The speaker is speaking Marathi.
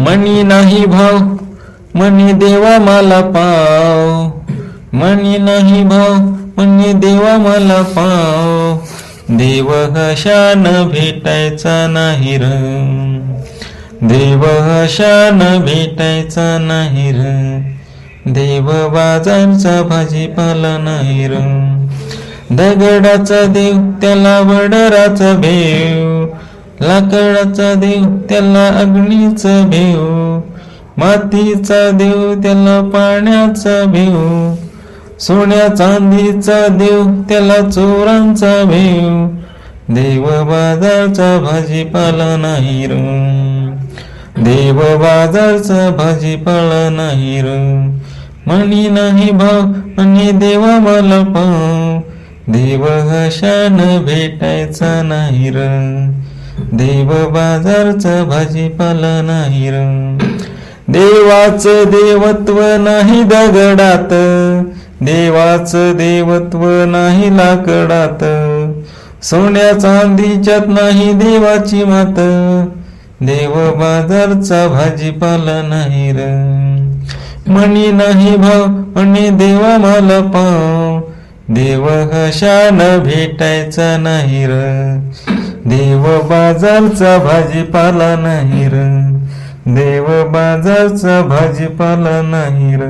मनी नाही भाव मनी देवा मला पाव. मनी नाही भाव मनी देवा मला पाव. देव हशान भेटायचा नाही र. देव हशान भेटायचा नाही र. देव बाजारचा भाजीपाला नाही र. दगडाचा देव त्याला वडराचा भेव. लाकडाचा देव त्याला अग्नीचा भिऊ मातीचा देव त्याला पाण्याचा भिऊ सोन्या चांदीचा देव त्याला चोरांचा भिऊ देव बाजारचा भाजीपाला नाही रू देव बाजारचा भाजीपाला नाही र. म्हणी नाही भाव म्हणे देवा मला पाव देव हशान भेटायचा नाही र. देव बाजारचं भाजीपाला नाही र. देवाचं देवत्व नाही दगडात. देवाचं देवत्व नाही लाकडात. सोन्या चांदीच्यात नाही देवाची मात. देव बाजारचा भाजीपाला नाही र. म्हणी नाही भाव म्हणे देवा मला पाव. देव हशान भेटायचा नाही र. देव बाजारचा भाजीपाला नाही र. देव बाजारचा भाजीपाला नाही र.